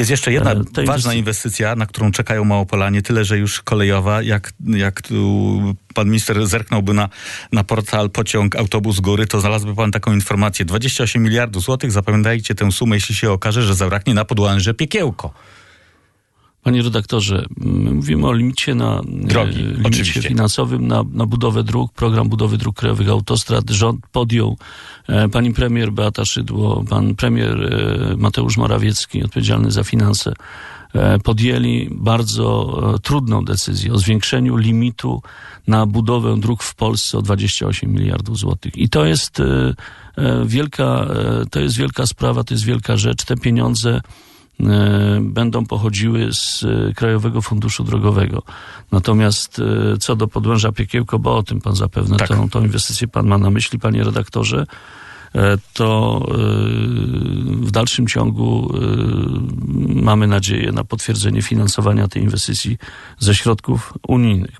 Jest jeszcze jedna ważna inwestycje- inwestycja, na którą czekają Małopolanie, tyle że już kolejowa, jak, jak tu pan minister zerknąłby na, na portal pociąg autobus góry, to znalazłby pan taką informację. 28 miliardów złotych, zapamiętajcie tę sumę, jeśli się okaże, że zabraknie na podłąże piekiełko. Panie redaktorze, my mówimy o limicie na Drogi, e, limicie oczywiście. finansowym na, na budowę dróg, program budowy dróg krajowych autostrad. Rząd podjął, e, pani premier Beata Szydło, pan premier e, Mateusz Morawiecki, odpowiedzialny za finanse, podjęli bardzo trudną decyzję o zwiększeniu limitu na budowę dróg w Polsce o 28 miliardów złotych. I to jest wielka, to jest wielka sprawa, to jest wielka rzecz. Te pieniądze będą pochodziły z e, Krajowego Funduszu Drogowego. Natomiast e, co do podłęża Piekiełko, bo o tym pan zapewne, Tak. tą, tą inwestycję pan ma na myśli, panie redaktorze, e, to e, w dalszym ciągu e, mamy nadzieję na potwierdzenie finansowania tej inwestycji ze środków unijnych.